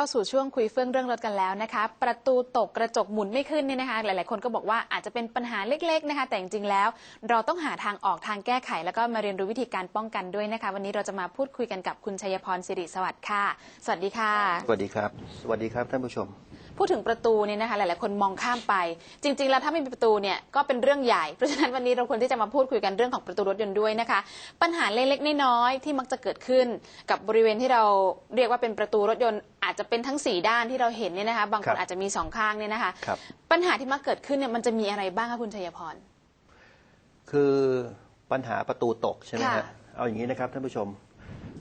เข้าสู่ช่วงคุยเฟื่องเรื่องรถกันแล้วนะคะ ประตูตกกระจกหมุนไม่ขึ้นเนี่ยนะคะ หลาย ๆ คนก็บอกว่าอาจจะเป็นปัญหาเล็ก ๆ นะคะ แต่จริง ๆ แล้ว เราต้องหาทางออกทางแก้ไข แล้วก็มาเรียนรู้วิธีการป้องกันด้วยนะคะ วันนี้เราจะมาพูดคุยกันกับคุณชัยพรสิริสวัสดิ์ค่ะ สวัสดีค่ะ สวัสดีครับ สวัสดีครับท่านผู้ชม พูดถึงประตูเนี่ยนะคะหลายๆคนมองข้ามไป จริง ๆ แล้วถ้าไม่มีประตูเนี่ยก็เป็นเรื่องใหญ่ เพราะฉะนั้นวันนี้เราควรที่จะมาพูดคุยกันเรื่องของประตูรถยนต์ด้วยนะคะ ปัญหาเล็กๆน้อยๆที่มักจะเกิดขึ้น กับบริเวณที่เราเรียกว่าเป็นประตูรถยนต์อาจจะเป็นทั้งสี่ด้านที่เราเห็นเนี่ยนะคะบางคครันบอาจจะมีสองข้างเนี่ยนะคะครับปัญหาที่มักเกิดขึ้นเนี่ยมันจะมีอะไรบ้างคะคุณชัยพร คือปัญหาประตูตกใช่ไหมค่ะฮะเอาอย่างนี้นะครับท่านผู้ชม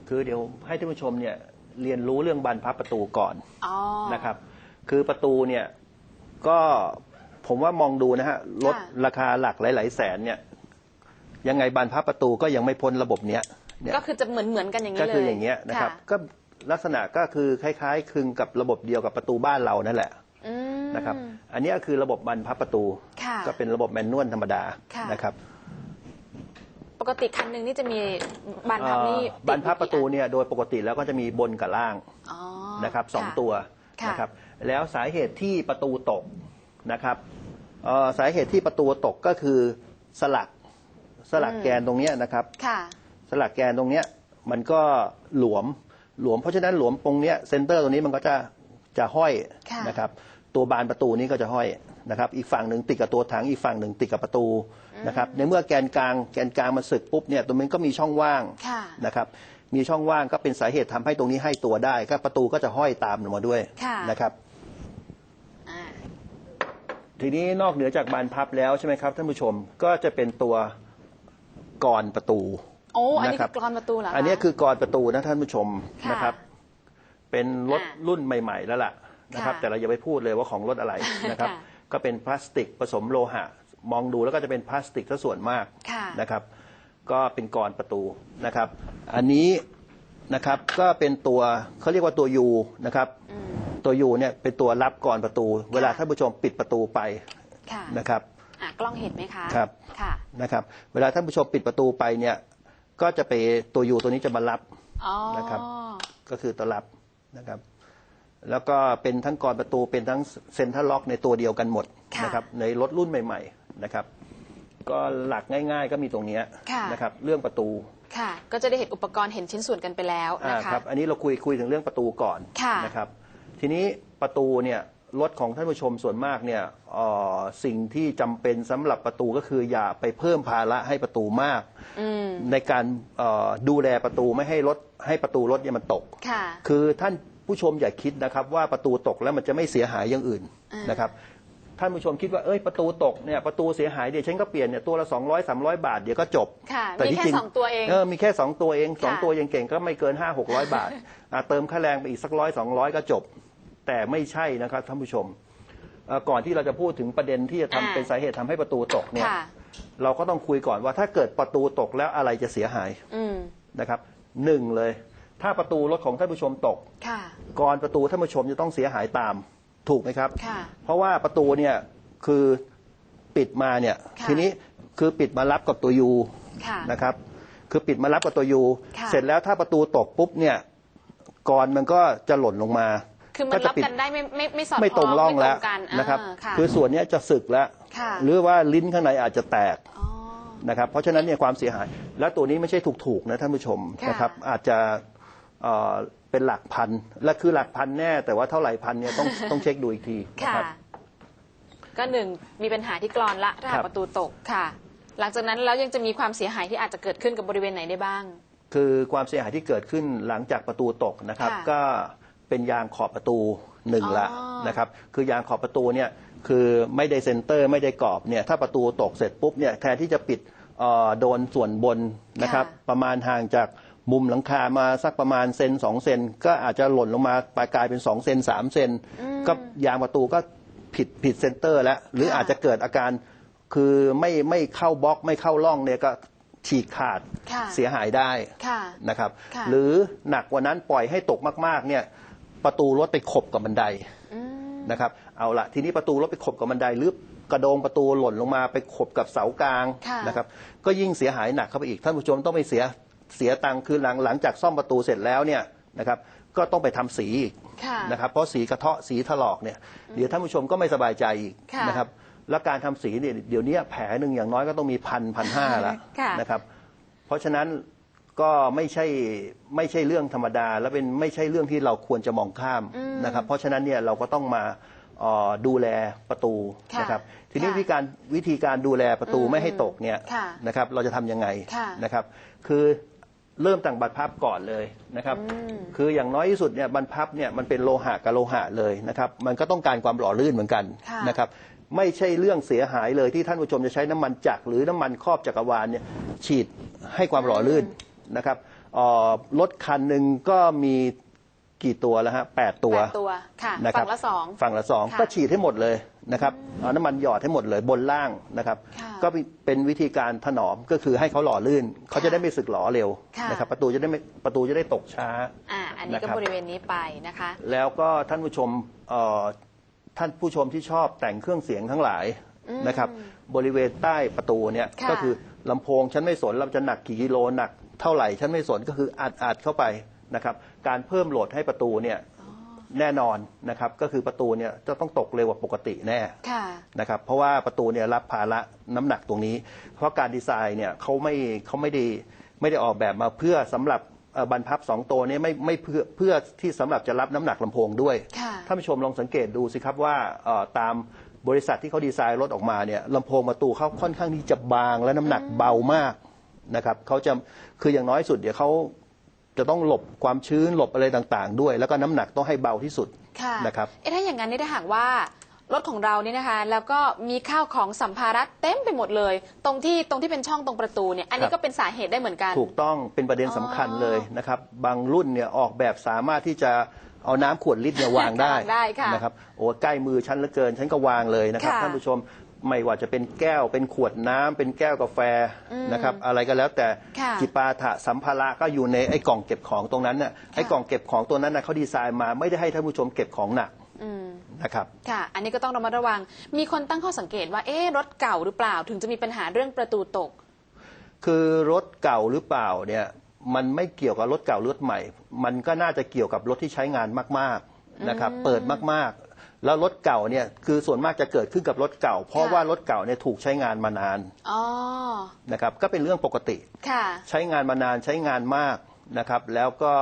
คือเดี๋ยวให้ท่านผู้ชมเนี่ยเรียนรู้เรื่องบานพับประตูก่อนอ๋อนะครับ คือประตูเนี่ยก็ผมว่ามองดูนะฮะรถค่ะราคาหลักหลาย ๆ แสนเนี่ยยังไงบานพับประตูก็ยังไม่พ้นระบบเนี้ยเนี่ยก็คือจะเหมือนเหมือนๆกันอย่างนี้ก็เลยคืออย่างเงี้ยนะครับก็ลักษณะก็คือคล้าย ๆคลึงกับระบบเดียวกับประตูบ้านเรานั่นแหละอืมนะครับ อันนี้ก็คือระบบบานพับประตูค่ะก็เป็นระบบแมนนวลธรรมดาค่ะนะครับ ปกติคันหนึ่งนี่จะมีบานพับนี่เอ่อบานพับประตูเนี่ยโดยปกติแล้วก็จะมีบนกับล่างอ๋อนะครับสองค่ะตัวค่ะนะครับ แล้วสาเหตุที่ประตูตกนะครับเอ่อสาเหตุที่ประตูตกก็คือสลักสลักแกนตรงเนี้ยนะครับค่ะสลักแกนตรงเนี้ยมันก็หลวมหลวมเพราะฉะนั้นหลวมตรงเนี้ยเซนเตอร์ตรงนี้มันก็จะจะห้อยค่ะนะครับตัวบานประตูนี้ก็จะห้อยนะครับอีกฝั่งหนึ่งติดกับตัวถังอีกฝั่งหนึ่งติดกับประตูนะครับในเมื่อแกนกลางแกนกลางมันสึกปุ๊บเนี่ยตรงนี้ก็มีช่องว่างค่ะนะครับมีช่องว่างก็เป็นสาเหตุทำให้ตรงนี้ให้ตัวได้ก็ประตูก็จะห้อยตามลงมาด้วยค่ะนะครับอ่า ทีนี้นอกเหนือจากบานพับแล้วใช่ไหมครับท่านผู้ชมก็จะเป็นตัวกรอนประตูโอ้อันนี้นะครัคือกรอนประตูเหรอคะอันนี้คือกรอนประตูนะท่านผู้ชมค่ะนะครับ เป็นรถอ่ารุ่นใหม่ ๆ แล้วล่ะนะครับ ค่ะแต่เราอย่าไปพูดเลยว่าของรถอะไรนะครับ ค่ะก็เป็นพลาสติกผสมโลหะ มองดูแล้วก็จะเป็นพลาสติกซะส่วนมากค่ะ นะครับ ก็เป็นกรอนประตูนะครับ อันนี้นะครับก็เป็นตัวเขาเรียกว่าตัวยูนะครับ อืม ตัวยูเนี่ยเป็นตัวรับกรอนประตู เวลาท่านผู้ชมปิดประตูไปค่ะนะครับอะกล้องเห็นไหมคะครับค่ะนะครับ เวลาท่านผู้ชมปิดประตูไปเนี่ย ก็จะไปตัวยูตัวนี้จะมารับอ๋อนะครับก็คือตัวรับนะครับ แล้วก็เป็นทั้งกรอนประตูเป็นทั้งเซ็นทรัลล็อกในตัวเดียวกันหมดค่ะนะครับ ในรถรุ่นใหม่ ๆนะครับ ก็หลักง่าย ๆ ก็มีตรงเนี้ยค่ะนะครับ เรื่องประตูค่ะ ก็จะได้เห็นอุปกรณ์เห็นชิ้นส่วนกันไปแล้วอ่านะคะครับ อันนี้เราคุยคุยถึงเรื่องประตูก่อนค่ะนะครับ ทีนี้ประตูเนี่ยรถของท่านผู้ชมส่วนมากเนี่ยเอ่อสิ่งที่จำเป็นสำหรับประตูก็คืออย่าไปเพิ่มภาระให้ประตูมากอืมในการเอ่อดูแลประตูไม่ให้รถให้ประตูรถเนี่ยมันตกค่ะคือท่านผู้ชมอย่าคิดนะครับ ว่าประตูตกแล้วมันจะไม่เสียหายอย่างอื่นอ่านนะครับท่านผู้ชมคิดว่าเอ้ยประตูตกเนี่ยประตูเสียหายเดี๋ยวฉันก็เปลี่ยนเนี่ยตัวละ200 300 บาทเดี๋ยวก็จบค่ะแต่มีที่แค่จริงสองตัวเองเออมีแค่สองตัวเองสองค่ะตัวยังเก่งก็ไม่เกิน 5 600 บาทอะเติมค่าแรงไปอีกสักร้อยสองร้อยก็จบ แต่ไม่ใช่นะครับท่านผู้ชมเอ่อก่อนที่เราจะพูดถึงประเด็นที่จะทำอ่า เป็นสาเหตุทำให้ประตูตกเนี่ยค่ะ เราก็ต้องคุยก่อนว่าถ้าเกิดประตูตกแล้วอะไรจะเสียหายอืม นะครับหนึ่งเลย ถ้าประตูรถของท่านผู้ชมตก ค่ะกรประตูท่านผู้ชมจะต้องเสียหายตามถูกไหมครับ ค่ะ เพราะว่าประตูเนี่ยคือปิดมาเนี่ยค่ะ ทีนี้คือปิดมารับกับตัวยูค่ะ นะครับคือปิดมารับกับตัวยูค่ะ เสร็จแล้วถ้าประตูตกปุ๊บเนี่ยกรมันก็จะหล่นลงมา คือมันจะรับกันได้ไม่ไม่ไม่สอดไม่ตรงร่องแล้วไม่ตกันนะครับอ่าค่ะ คือส่วนเนี้ยจะสึกแล้ว ค่ะ หรือว่าลิ้นข้างในอาจจะแตกอ๋อ นะครับเพราะฉะนั้นเนี่ยความเสียหาย และตัวนี้ไม่ใช่ถูกๆนะท่านผู้ชมค่ะ นะครับอาจจะเอ่อเป็นหลักพันและคือหลักพันแน่ แต่ว่าเท่าไหร่พันเนี่ยต้องต้องเช็คดูอีกทีนะค่ะ ครับ ก็หนึ่งมีปัญหาที่กรอนละถ้าหาครักบ ประตูตกค่ะ หลังจากนั้นแล้วยังจะมีความเสียหายที่อาจจะเกิดขึ้นกับบริเวณไหนได้บ้าง คือความเสียหายที่เกิดขึ้นหลังจากประตูตกนะครับ ค่ะก็ เป็นยางขอบประตูหนึ่งอ๋อละนะครับ คือยางขอบประตูเนี่ยคือไม่ได้เซนเตอร์ไม่ได้กรอบเนี่ยถ้าประตูตกเสร็จปุ๊บเนี่ยแทนที่จะปิดเอ่อโดนส่วนบนนะครับค่ะประมาณห่างจากมุมหลังคามาสักประมาณเซนสองเซนก็อาจจะหล่นลงมาไปกลายเป็น2เซน3เซนก็ยางประตูก็ผิดผิดเซนเตอร์แล้วหรือค่ะ อาจจะเกิดอาการคือไม่ไม่เข้าบล็อกไม่เข้าร่องเนี่ยก็ฉีกขาดค่ะ เสียหายได้ ค่ะ นะครับค่ะ หรือหนักกว่านั้นปล่อยให้ตกมากๆเนี่ย ประตูรถไปขบกับบันไดอืมนะครับเอาละทีนี้ประตูรถไปขบกับบันไดหรือกระโดงประตูหล่นลงมาไปขบกับเสากลางค่ะนะครับก็ยิ่งเสียหายหนักเข้าไปอีกท่านผู้ชมต้องไปเสียเสียตังค์คือหลังหลังจากซ่อมประตูเสร็จแล้วเนี่ยนะครับก็ต้องไปทำสีอีกค่ะนะครับเพราะสีกระเทาะสีถลอกเนี่ยเดี๋ยวท่านผู้ชมก็ไม่สบายใจอีกค่ะนะครับแล้วการทำสีเนี่ยเดี๋ยวนี้แผลหนึ่งอย่างน้อยก็ต้องมีพันพันห้าละค่ะนะครับเพราะฉะนั้น ก็ไม่ใช่ไม่ใช่เรื่องธรรมดา และเป็นไม่ใช่เรื่องที่เราควรจะมองข้ามนะครับ เพราะฉะนั้นเนี่ยเราก็ต้องมาเอ่อดูแลประตูค่ะนะครับทีนี้ค่ะวิธีการวิธีการดูแลประตูอืมไม่ให้ตกเนี่ยค่ะนะครับเราจะทำยังไงค่ะนะครับ คือเริ่มตั้งบรรพับก่อนเลยนะครับ คืออย่างน้อยที่สุดเนี่ยบรรพับเนี่ยมันเป็นโลหะกับโลหะเลยนะครับมันก็ต้องการความหล่อลื่นเหมือนกันค่ะนะครับไม่ใช่เรื่องเสียหายเลยที่ท่านผู้ชมจะใช้น้ำมันจักรหรือน้ำมันครอบจักรวาลเนี่ยฉีดให้ความหล่อลื่น นะครับเอ่อรถคันหนึ่งก็มีกี่ตัวแล้วฮะแปดตัวแปดตัวค่ะนะครับฝั่งละสอง ฝั่งละสองค่ะก็ฉีดให้หมดเลยนะครับเอาน้ำมันหยอดให้หมดเลยบนล่างนะครับ ค่ะก็เป็นวิธีการถนอมก็คือให้เขาหล่อลื่นเขาจะได้ไม่สึกหลอเร็วค่ะ นะครับประตูจะได้ไม่ประตูจะได้ตกช้า อ่าอันนี้ก็นะครับ บริเวณนี้ไปนะคะ แล้วก็ท่านผู้ชมเอ่อท่านผู้ชมที่ชอบแต่งเครื่องเสียงทั้งหลายนะครับ บริเวณใต้ประตูเนี่ยค่ะ ก็คือลำโพงฉันไม่สนเราจะหนักกี่กิโลหนัก เท่าไหร่ฉันไม่สนก็คืออัดอัดเข้าไปนะครับ การเพิ่มโหลดให้ประตูเนี่ยแน่นอนนะครับก็คือประตูเนี่ยจะต้องตกเร็วกว่าปกติแน่ค่ะนะครับเพราะว่าประตูเนี่ยรับภาระน้ำหนักตรงนี้ เพราะการดีไซน์เนี่ยเขาไม่เขาไม่ได้ไม่ได้ออกแบบมาเพื่อสำหรับเอ่อบรรพับสองตัวเนี้ไม่ไม่เพื่อเพื่อที่สำหรับจะรับน้ำหนักลำโพงด้วยค่ะท่านผู้ชมลองสังเกตดูสิครับว่าเอ่อตามบริษัทที่เขาดีไซน์รถออกมาเนี่ยลำโพงประตูเขาค่อนข้างที่จะบางและน้ำหนักเบามาก นะครับเขาจะคืออย่างน้อยสุดเดี๋ยวเขาจะต้องหลบความชื้นหลบอะไรต่างๆ ด้วย แล้วก็น้ำหนักต้องให้เบาที่สุดค่ะนะครับเอ๊ะถ้าอย่างนั้นนี่ถ้าหากว่ารถของเรานี่นะคะ แล้วก็มีข้าวของสัมภาระเต็มไปหมดเลย ตรงที่ตรงที่เป็นช่องตรงประตูเนี่ยอันนี้ครับก็เป็นสาเหตุได้เหมือนกัน ถูกต้องเป็นประเด็นสำคัญเลยนะครับ บางรุ่นเนี่ยออกแบบสามารถที่จะเอาน้ำขวดลิตรเนี่ยวางได้วางได้ค่ะนะครับโอ้ใกล้มือฉันเหลือเกินฉันก็วางเลยนะครับค่ะ ท่านผู้ชม ไม่ว่าจะเป็นแก้วเป็นขวดน้ำเป็นแก้วกาแฟนะครับ อะไรก็แล้วแต่ค่ะจิปาถะสัมภาระก็อยู่ในไอ้กล่องเก็บของตรงนั้นน่ะไอ้กล่องเก็บของตัวนั้นน่ะเขาดีไซน์มาไม่ได้ให้ท่านผู้ชมเก็บของหนักอืม นะครับ ค่ะ อันนี้ก็ต้องระมัดระวัง มีคนตั้งข้อสังเกตว่า เอ๊ะ รถเก่าหรือเปล่า ถึงจะมีปัญหาเรื่องประตูตก คือรถเก่าหรือเปล่าเนี่ยมันไม่เกี่ยวกับรถเก่ารถใหม่ มันก็น่าจะเกี่ยวกับรถที่ใช้งานมากๆนะครับเปิดมากๆ แล้วรถเก่าเนี่ยคือส่วนมากจะเกิดขึ้นกับรถเก่า เพราะค่ะ ว่ารถเก่าเนี่ยถูกใช้งานมานานอ๋อ นะครับก็เป็นเรื่องปกติ ค่ะ ใช้งานมานานใช้งานมากนะครับ แล้วก็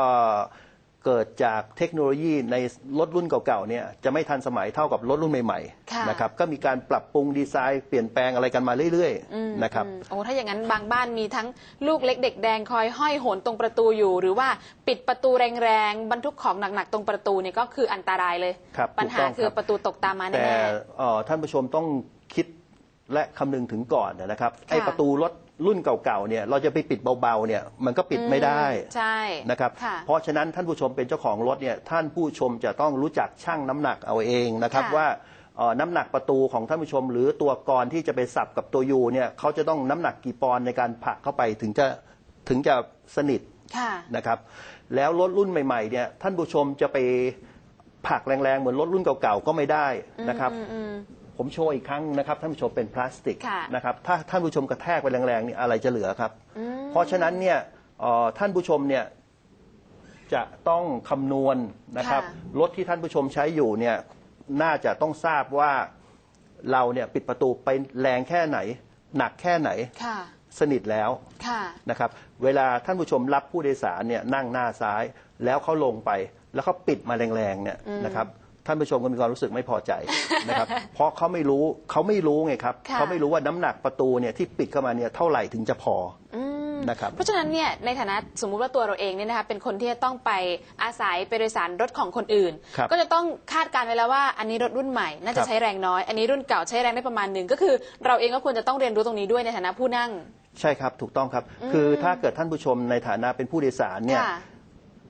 เกิดจากเทคโนโลยีในรถรุ่นเก่าๆเนี่ยจะไม่ทันสมัยเท่ากับรถรุ่นใหม่ค่ะๆนะครับก็มีการปรับปรุงดีไซน์เปลี่ยนแปลงอะไรกันมาเรื่อยๆนะครับ อืมโอ้ถ้าอย่างนั้นบางบ้านมีทั้งลูกเล็กเด็กแดงคอยห้อยโหนตรงประตูอยู่ หรือว่าปิดประตูแรงๆบรรทุกของหนักๆตรงประตูเนี่ยก็คืออันตรายเลย ครับปัญหาถูกต้องคือครับ ประตูตกตามมาแต่แน่ เอ่อท่านผู้ชมต้องคิดและคำนึงถึงก่อนนะครับไอ้ค่ะประตูรถ รุ่นเก่าๆเนี่ยเราจะไปปิดเบาๆเนี่ยมันก็ปิดไม่ได้อืมใช่นะครับค่ะเพราะฉะนั้นท่านผู้ชมเป็นเจ้าของรถเนี่ยท่านผู้ชมจะต้องรู้จักชั่งน้ำหนักเอาเองนะครับค่ะว่าเอ่อน้ำหนักประตูของท่านผู้ชม หรือตัวกรที่จะไปสับกับตัวยูเนี่ยเขาจะต้องน้ำหนักกี่ปอนด์ในการผลักเข้าไปถึงจะถึงจะสนิทค่ะนะครับแล้วรถรุ่นใหม่ๆเนี่ยท่านผู้ชมจะไปผลักแรงๆ เหมือนรถรุ่นเก่าๆก็ไม่ได้นะครับอืมอืม ผมโชว์อีกครั้งนะครับท่านผู้ชมเป็นพลาสติกค่ะนะครับถ้าท่านผู้ชมกระแทกไปแรงๆนี่อะไรจะเหลือครับ เพราะฉะนั้นเนี่ยเอ่อท่านผู้ชมเนี่ยจะต้องคำนวณนะครับค่ะ รถที่ท่านผู้ชมใช้อยู่เนี่ยน่าจะต้องทราบว่าเราเนี่ยปิดประตูไปแรงแค่ไหน หนักแค่ไหนค่ะ สนิทแล้ว ค่ะ นะครับเวลาท่านผู้ชมรับผู้โดยสารเนี่ยนั่งหน้าซ้าย แล้วเขาลงไปแล้วเขาปิดมาแรงๆเนี่ยนะครับ ท่านผู้ชมก็มีความรู้สึกไม่พอใจนะครับ เพราะเขาไม่รู้เขาไม่รู้ไงครับค่ะ เขาไม่รู้ว่าน้ำหนักประตูเนี่ยที่ปิดเข้ามาเนี่ยเท่าไหร่ถึงจะพออืม นะครับ เพราะฉะนั้นเนี่ยในฐานะสมมุติว่าตัวเราเองเนี่ยนะคะเป็นคนที่จะต้องไปอาศัยไปโดยสารรถของคนอื่น ครับก็จะต้องคาดการณ์ไว้แล้วว่าอันนี้รถรุ่นใหม่น่าคจะรับใช้แรงน้อย อันนี้รุ่นเก่าใช้แรงได้ประมาณหนึ่งก็คือ เราเองก็ควรจะต้องเรียนรู้ตรงนี้ด้วยในฐานะผู้นั่ง ใช่ครับ ถูกต้องครับ คือถ้าเกิดท่านผู้ชมในฐานะเป็นผู้โดยสารเนี่ย ค่ะ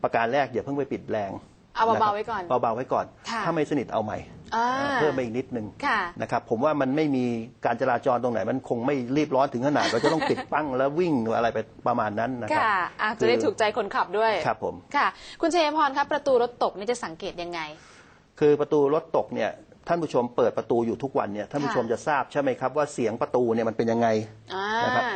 ประการแรกอย่าเพิ่งไปปิดแรง เอาเบาๆะครับไว้ก่อน เบาๆไว้ก่อน ค่ะถ้าไม่สนิทเอาใหม่อ่าเพิ่มไปอีกนิดนึงค่ะนะครับผมว่ามันไม่มีการจราจรตรงไหน มันคงไม่รีบร้อนถึงขนาดเราจะต้องปิดปั้งแล้ววิ่งหรืออะไรไปประมาณนั้นนะครับ ค่ะอาจจะได้ถูกใจคนขับด้วยครับผม ค่ะ คุณเชยพรครับประตูรถตกนี่จะสังเกตยังไง คือประตูรถตกเนี่ยท่านผู้ชมเปิดประตูอยู่ทุกวันเนี่ยท่านผู้ชมจะทราบใช่ไหมครับว่าเสียงประตูเนี่ยมันเป็นยังไง อ่า นะครับ